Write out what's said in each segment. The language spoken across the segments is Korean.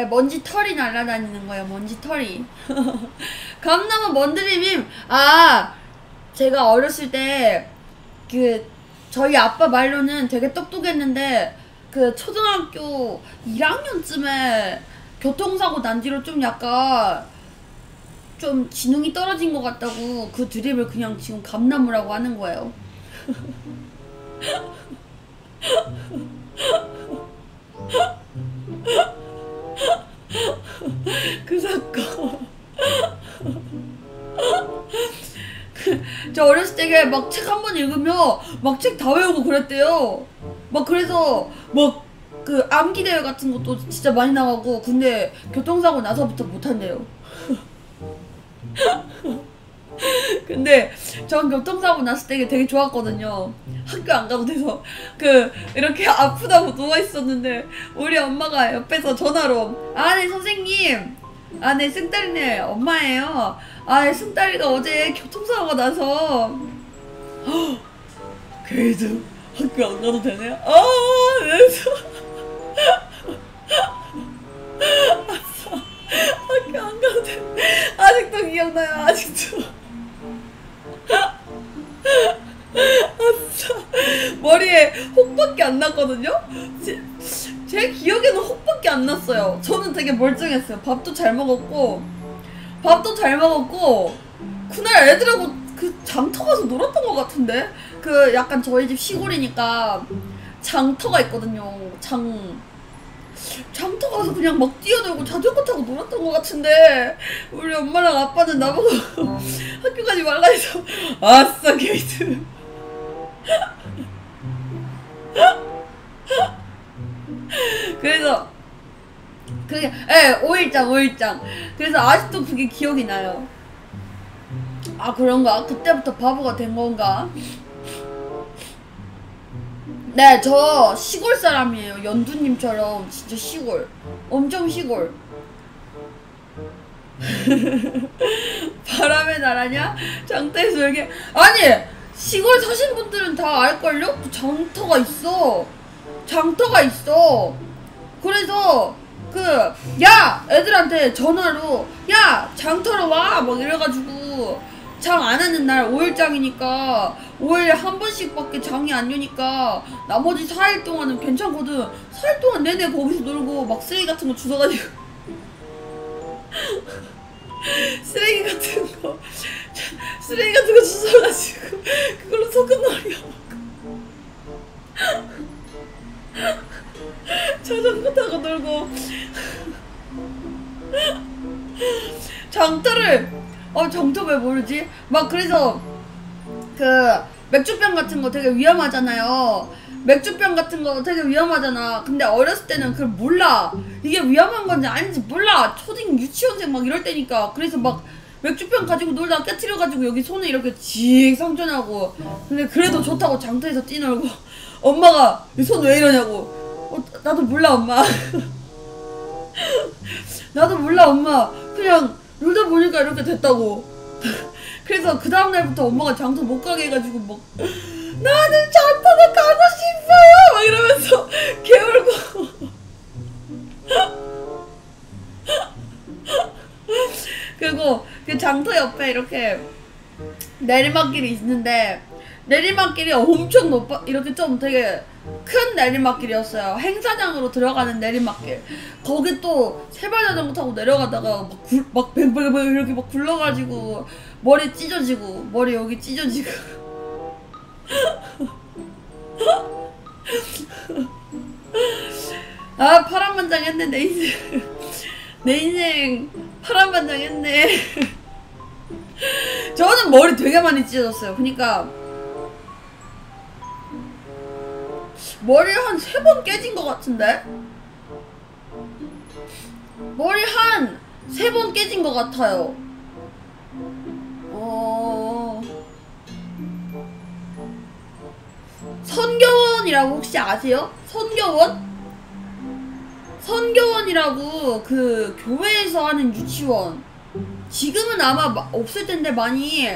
네, 먼지 털이 날아다니는 거예요. 먼지 털이. 감나무 먼드리빔. 아, 제가 어렸을 때 그 저희 아빠 말로는 되게 똑똑했는데 그 초등학교 1학년쯤에 교통사고 난 뒤로 좀 약간 좀 지능이 떨어진 것 같다고 그 드립을 그냥 지금 감나무라고 하는 거예요. 그 사건. 저 어렸을 때 막 책 한 번 읽으면 막 책 다 외우고 그랬대요. 막 그래서 막 그 암기 대회 같은 것도 진짜 많이 나가고 근데 교통사고 나서부터 못한대요. 근데 전 교통사고 났을 때 되게 좋았거든요. 학교 안 가도 돼서 그 이렇게 아프다고 누워 있었는데 우리 엄마가 옆에서 전화로 아네 선생님 아네 승달이네 엄마예요. 아 승달이가 어제 교통사고가 나서 헉, 그래도 학교 안 가도 되네. 아 그래서 학교 안 가도 돼. 아직도 기억나요 아직도. 머리에 혹밖에 안 났거든요. 제, 제 기억에는 혹밖에 안 났어요. 저는 되게 멀쩡했어요. 밥도 잘 먹었고 밥도 잘 먹었고 그날 애들하고 그 장터 가서 놀았던 것 같은데 그 약간 저희 집 시골이니까 장터가 있거든요. 장 장터 가서 그냥 막 뛰어놀고 자전거 타고 놀았던 것 같은데 우리 엄마랑 아빠는 나보고 학교 가지 말라 해서 아싸 게이트 그래서 그게 예 5일장 5일장 그래서 아직도 그게 기억이 나요 아 그런가 그때부터 바보가 된 건가 네, 저 시골 사람이에요. 연두님처럼 진짜 시골. 엄청 시골. 바람의 나라냐? 이렇게 아니 시골 사신 분들은 다 알걸요? 또 장터가 있어. 장터가 있어. 그래서 그 야! 애들한테 전화로 야! 장터로 와! 막 이래가지고 장 안 하는 날 5일장이니까 5일 한 번씩밖에 장이 안 여니까 나머지 4일 동안은 괜찮거든. 4일 동안 내내 거기서 놀고 막 쓰레기 같은 거 주워가지고. 쓰레기 같은 거. 쓰레기 같은 거 주워가지고 그걸로 소꿉놀이 하고 자전거 타고 놀고 장터를 어 정터 왜 모르지? 막 그래서 그 맥주병 같은 거 되게 위험하잖아요. 맥주병 같은 거 되게 위험하잖아. 근데 어렸을 때는 그걸 몰라. 이게 위험한 건지 아닌지 몰라. 초딩 유치원생 막 이럴 때니까. 그래서 막 맥주병 가지고 놀다가 깨트려가지고 여기 손에 이렇게 직 상처나고. 근데 그래도 좋다고 장터에서 뛰놀고. 엄마가 이손왜 이러냐고. 어, 나도 몰라 엄마. 나도 몰라 엄마. 그냥 놀다 보니까 이렇게 됐다고. 그래서 그 다음날부터 엄마가 장터 못 가게 해가지고 막 나는 장터가 가고 싶어요 막 이러면서 개울고 그 장터 옆에 이렇게 내리막길이 있는데 내리막길이 엄청 높아 이렇게 좀 되게 큰 내리막길이었어요. 행사장으로 들어가는 내리막길. 거기 또 세발 자전거 타고 내려가다가 막, 굴, 막 뱅뱅뱅 이렇게 막 굴러가지고 머리 찢어지고 머리 여기 찢어지고. 아 파란만장 했네 내 인생. 내 인생 파란만장 했네 저는 머리 되게 많이 찢어졌어요. 그니까 머리 한 세 번 깨진 것 같은데? 머리 한 세 번 깨진 것 같아요. 어... 선교원이라고 혹시 아세요? 선교원? 선교원이라고 그 교회에서 하는 유치원 지금은 아마 마- 없을 텐데 많이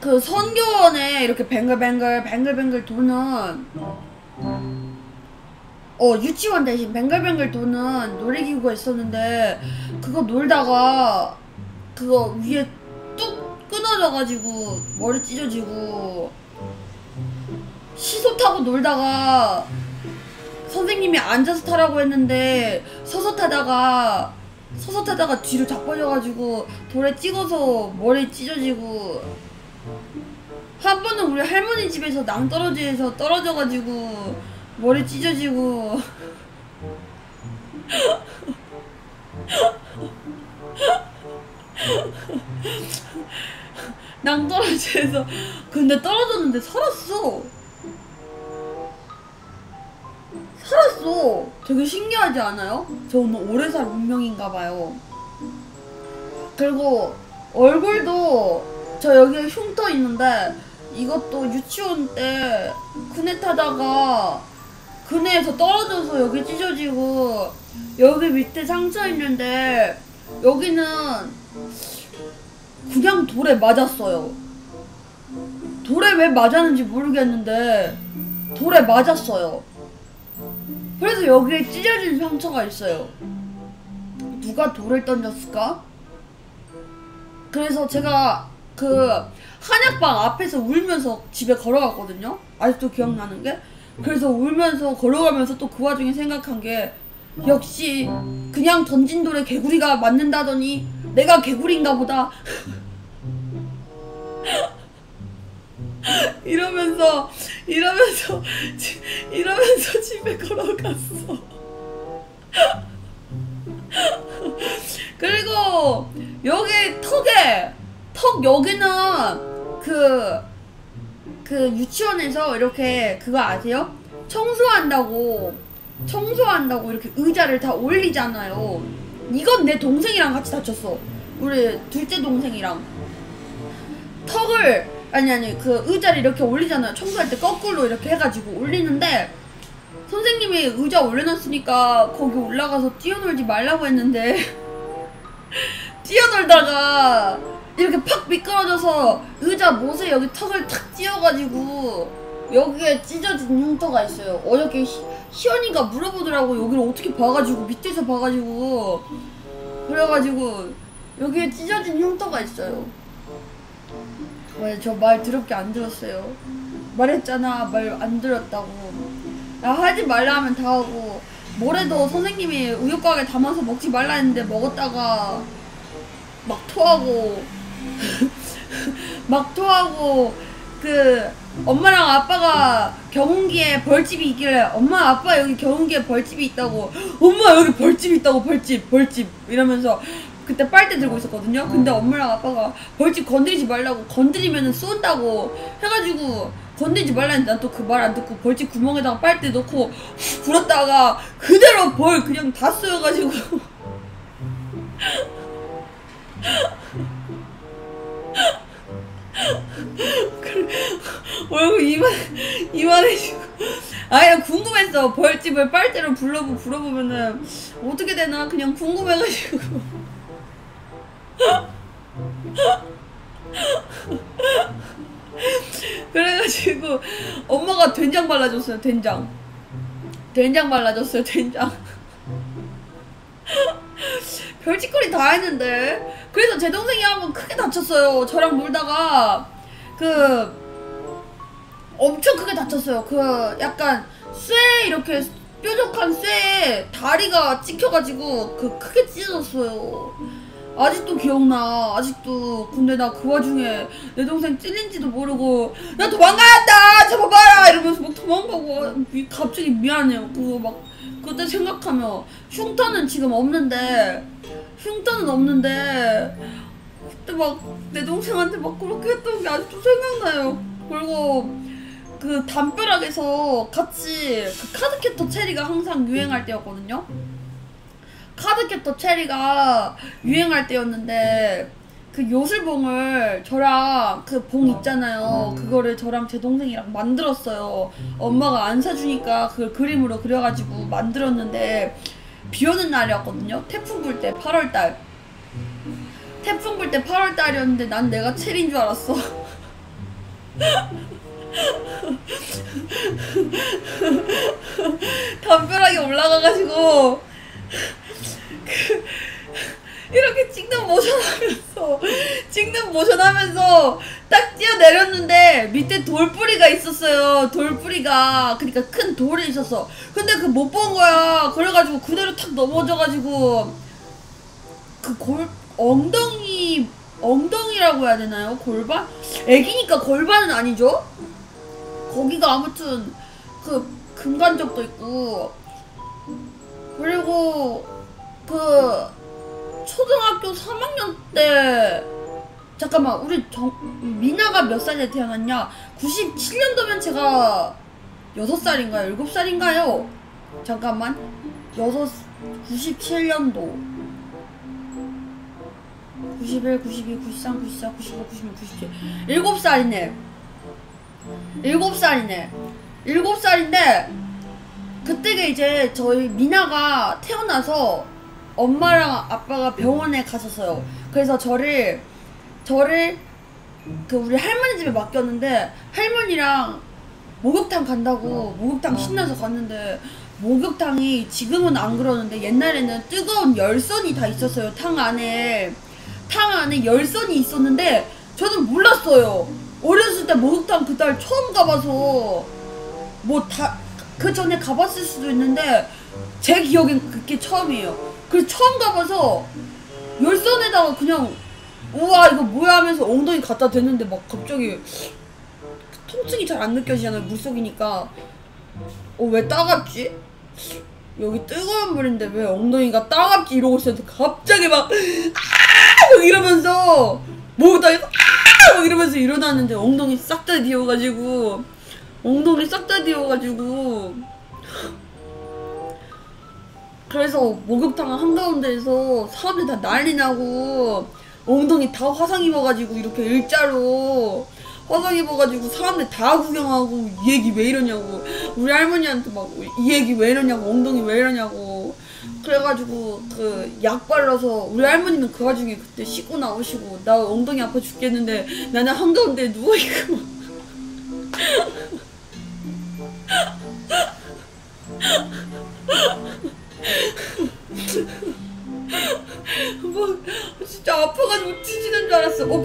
그 선교원에 이렇게 뱅글뱅글 뱅글뱅글 도는 어 유치원 대신 뱅글뱅글 도는 놀이기구가 있었는데 그거 놀다가 그거 위에 뚝 끊어져가지고 머리 찢어지고 시소 타고 놀다가 선생님이 앉아서 타라고 했는데 서서 타다가 서서 타다가 뒤로 자빠져가지고 돌에 찍어서 머리 찢어지고 한 번은 우리 할머니 집에서 낭떠러지에서 떨어져가지고 머리 찢어지고 낭떠러지에서 근데 떨어졌는데 살았어 살았어 되게 신기하지 않아요? 저 오늘 오래 살 운명인가 봐요 그리고 얼굴도 저 여기에 흉터 있는데 이것도 유치원 때 그네 타다가 그네에서 떨어져서 여기 찢어지고 여기 밑에 상처 있는데 여기는 그냥 돌에 맞았어요. 돌에 왜 맞았는지 모르겠는데 돌에 맞았어요. 그래서 여기에 찢어진 상처가 있어요. 누가 돌을 던졌을까? 그래서 제가 그 한약방 앞에서 울면서 집에 걸어갔거든요. 아직도 기억나는 게. 그래서 울면서 걸어가면서 또 그 와중에 생각한 게 역시 그냥 던진 돌에 개구리가 맞는다더니 내가 개구리인가 보다. 이러면서 이러면서 지- 이러면서 집에 걸어갔어. 그리고 여기 턱에 턱 여기는 그, 그 유치원에서 이렇게 그거 아세요? 청소한다고, 청소한다고 이렇게 의자를 다 올리잖아요. 이건 내 동생이랑 같이 다쳤어. 우리 둘째 동생이랑. 턱을, 아니, 아니, 그 의자를 이렇게 올리잖아요. 청소할 때 거꾸로 이렇게 해가지고 올리는데, 선생님이 의자 올려놨으니까 거기 올라가서 뛰어놀지 말라고 했는데, 뛰어놀다가 이렇게 팍 미끄러져서 의자 못에 여기 턱을 탁 찧어가지고 여기에 찢어진 흉터가 있어요. 어저께 희, 희연이가 물어보더라고 여기를 어떻게 봐가지고 밑에서 봐가지고 그래가지고 여기에 찢어진 흉터가 있어요. 왜 저말 더럽게 안 들었어요. 말했잖아 말 안 들었다고. 나 하지 말라 하면 다 하고 모레도 선생님이 우유곽에 담아서 먹지 말라 했는데 먹었다가 막 토하고 막 토하고 그 엄마랑 아빠가 경운기에 벌집이 있길래 엄마 아빠 여기 경운기에 벌집이 있다고 엄마 여기 벌집 있다고 벌집 벌집 이러면서 그때 빨대 들고 있었거든요. 근데 엄마랑 아빠가 벌집 건드리지 말라고 건드리면 쏜다고 해가지고 건드리지 말라는데 난 또 그 말 안 듣고 벌집 구멍에다가 빨대 넣고 후 불었다가 그대로 벌 그냥 다 쏘여가지고. 얼굴 이만 이만해지고. 아 그냥 궁금했어. 벌집을 빨대로 불러보 불어보면은 어떻게 되나? 그냥 궁금해가지고 그래가지고 엄마가 된장 발라줬어요 된장. 된장 발라줬어요 된장. 별짓거리 다 했는데. 그래서 제 동생이 한번 크게 다쳤어요 저랑 놀다가. 그 엄청 크게 다쳤어요. 그 약간 쇠 이렇게 뾰족한 쇠에 다리가 찍혀가지고 그 크게 찢어졌어요 아직도 기억나. 아직도 근데 나 그 와중에 내 동생 찔린지도 모르고 나 도망간다. 잡아봐라. 이러면서 막 도망가고 미- 갑자기 미안해요. 그거 막 그때 생각하면 흉터는 지금 없는데 흉터는 없는데 그때 막 내 동생한테 막 그렇게 했던 게 아직도 생각나요. 그리고 그 담벼락에서 같이 그 카드캡터 체리가 항상 유행할 때였거든요 카드캡터 체리가 유행할 때였는데 그 요술봉을 저랑 그 봉 있잖아요. 그거를 저랑 제 동생이랑 만들었어요. 엄마가 안 사주니까 그걸 그림으로 그려가지고 만들었는데 비 오는 날이었거든요. 태풍 불 때 8월 달. 태풍 불 때 8월 달이었는데 난 내가 체리인 줄 알았어. 담 담벼락에 올라가가지고 그 이렇게 찍는 모션 하면서 찍는 모션 하면서 딱 뛰어 내렸는데 밑에 돌뿌리가 있었어요. 돌뿌리가. 그러니까 큰 돌이 있었어. 근데 그 못 본 거야. 그래가지고 그대로 탁 넘어져가지고 그 골 엉덩이 엉덩이라고 해야 되나요? 골반? 애기니까 골반은 아니죠? 거기가 아무튼 그 금간적도 있고. 그리고 그 초등학교 3학년 때 잠깐만 우리 정 미나가 몇 살에 태어났냐? 97년도면 제가 6살인가요? 7살인가요? 잠깐만. 6 97년도. 91, 92, 93, 94, 95, 96, 97 7살이네. 7살이네. 7살인데 그때가 이제 저희 미나가 태어나서 엄마랑 아빠가 병원에 갔었어요. 그래서 저를 저를 그 우리 할머니 집에 맡겼는데 할머니랑 목욕탕 간다고 목욕탕 신나서 갔는데 목욕탕이 지금은 안 그러는데 옛날에는 뜨거운 열선이 다 있었어요. 탕 안에 탕 안에 열선이 있었는데 저는 몰랐어요. 어렸을 때 목욕탕 그날 처음 가봐서 뭐 다 그 전에 가봤을 수도 있는데 제 기억엔 그게 처음이에요. 그래서 처음 가봐서 열선에다가 그냥 우와 이거 뭐야 하면서 엉덩이 갖다 대는데 막 갑자기 통증이 잘 안 느껴지잖아요 물속이니까 어 왜 따갑지? 여기 뜨거운 물인데 왜 엉덩이가 따갑지 이러고 있었는데 갑자기 막 아! 막 이러면서 목욕탕에 아! 막 이러면서 일어났는데 엉덩이 싹 다 뒤어가지고 엉덩이 싹 다 뒤어가지고 그래서 목욕탕 한가운데에서 사람들 다 난리 나고 엉덩이 다 화상 입어가지고 이렇게 일자로 화상 입어가지고 사람들 다 구경하고 이 얘기 왜 이러냐고. 우리 할머니한테 막 이 얘기 왜 이러냐고 엉덩이 왜 이러냐고. 그래가지고 그 약 발라서 우리 할머니는 그 와중에 그때 씻고 나오시고 나 엉덩이 아파 죽겠는데 나는 한가운데 누워있고 막 진짜 아파가지고 뒤지는 줄 알았어. 어.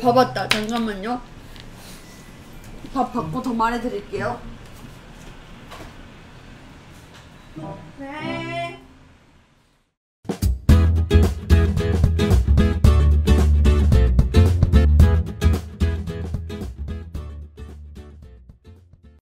밥 왔다. 잠깐만요. 밥 받고 더 말해드릴게요. 네.